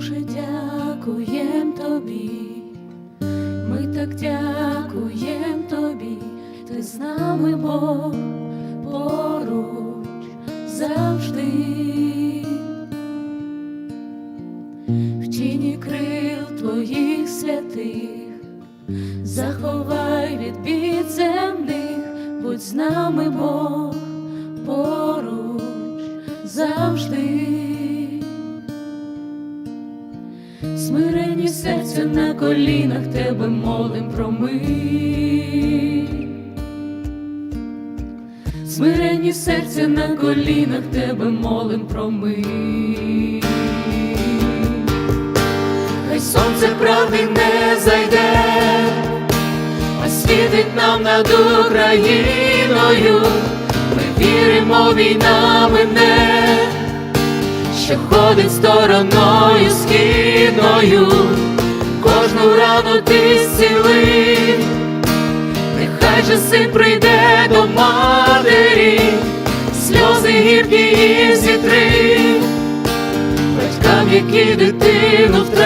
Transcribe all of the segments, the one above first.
дуже дякуєм тобі, ми так дякуєм тобі, ти з нами Бог поруч завжди. В тіні крил твоїх святих, заховай від бід земних, будь з нами Бог поруч завжди. Смирені серця на колінах тебе молим про мир. Смирені серця на колінах тебе молим про мир. Хай сонце правди не зайде, а світить нам над Україною. Ми віримо, війна мине, що ходить стороною ти нехай же син прийде до матері, сльози гіркі і зітри, батькам, які дитину втратили,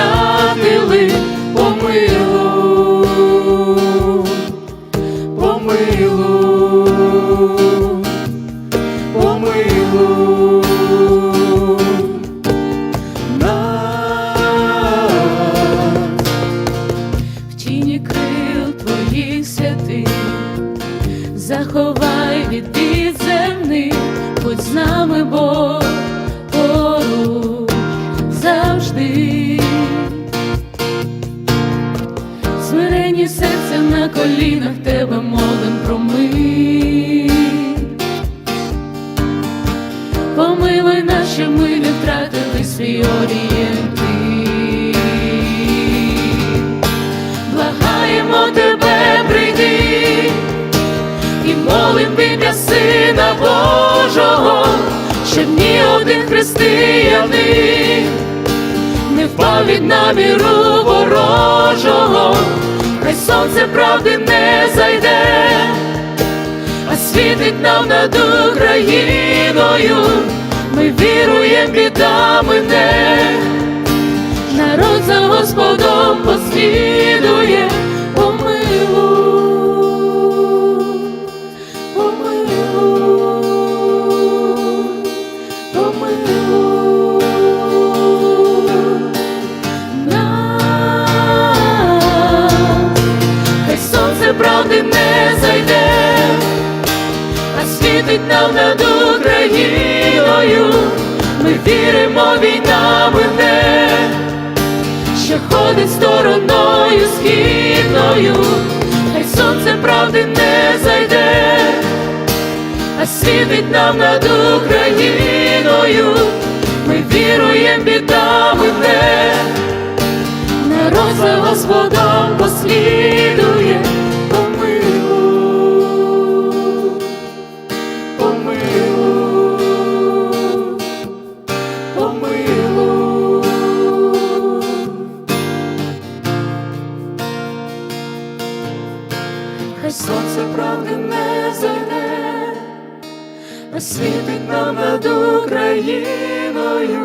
від бід земних, будь з нами Бог поруч завжди. Смирені серця на колінах тебе молим християнин не впав від наміру ворожого, хай сонце правди не зайде, а світить нам над Україною, ми віруєм, біда мине, народ за Господом нам над Україною. Ми віримо, війна мине, що ходить стороною східною, хай сонце правди не зайде, а світить нам над Україною. Ми віруєм, біда мине, за Господом послідує, помилуй, Хай сонце правди не зайде, освітить світить нам над Україною.